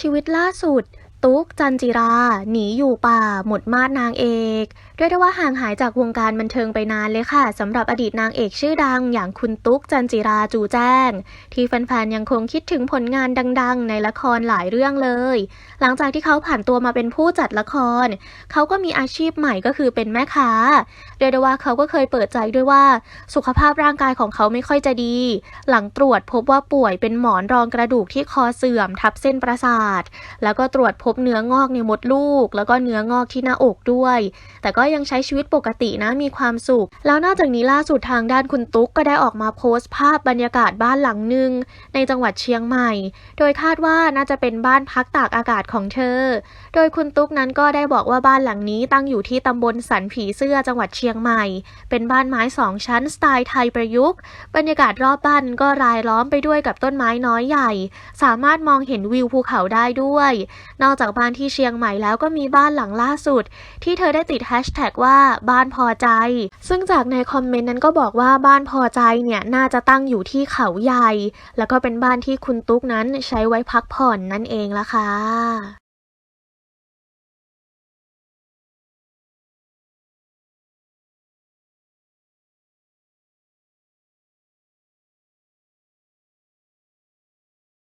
ชีวิตล่าสุด ตุ๊กจันจิรา หนีอยู่ป่า หมดมาดนางเอกเรียกได้ว่าห่างหายจากวงการบันเทิงไปนานเลยค่ะสำหรับอดีตนางเอกชื่อดัง อย่างคุณตุ๊กจันจิราจูแจ้ง ที่แฟนๆยังคงคิดถึงผลงานดัง ๆ ในละครหลายเรื่องเลย หลังจากที่เขาผ่านตัวมาเป็นผู้จัดละคร เขาก็มีอาชีพใหม่ก็คือเป็นแม่ค้าเรียกได้ว่าเขาก็เคยเปิดใจด้วยว่า สุขภาพร่างกายของเขาไม่ค่อยจะดี หลังตรวจพบว่าป่วยเป็นหมอนรองกระดูกที่คอเสื่อมทับเส้นประสาท แล้วก็ตรวจพบเนื้องอกในมดลูก แล้วก็เนื้องอกที่หน้าอกด้วย แต่ก็ยังใช้ชีวิตปกตินะมีความสุข แล้วนอกจากนี้ล่าสุดทางด้านคุณตุ๊กก็ได้ออกมาโพสต์ภาพบรรยากาศบ้านหลังหนึ่งในจังหวัดเชียงใหม่ โดยคาดว่าน่าจะเป็นบ้านพักตากอากาศของเธอ โดยคุณตุ๊กนั้นก็ได้บอกว่าบ้านหลังนี้ตั้งอยู่ที่ตำบลสันผีเสื้อจังหวัดเชียงใหม่ เป็นบ้านไม้สองชั้นสไตล์ไทยประยุกต์ บรรยากาศรอบบ้านก็รายล้อมไปด้วยกับต้นไม้น้อยใหญ่ สามารถมองเห็นวิวภูเขาได้ด้วย นอกจากบ้านที่เชียงใหม่แล้วก็มีบ้านหลังล่าสุด ที่เธอได้ติดแฮชแท็กว่าบ้านพอใจ ซึ่งจากในคอมเมนต์นั้นก็บอกว่าบ้านพอใจเนี่ยน่าจะตั้งอยู่ที่เขาใหญ่ แล้วก็เป็นบ้านที่คุณตุ๊กนั้นใช้ไว้พักผ่อนนั่นเองละค่ะ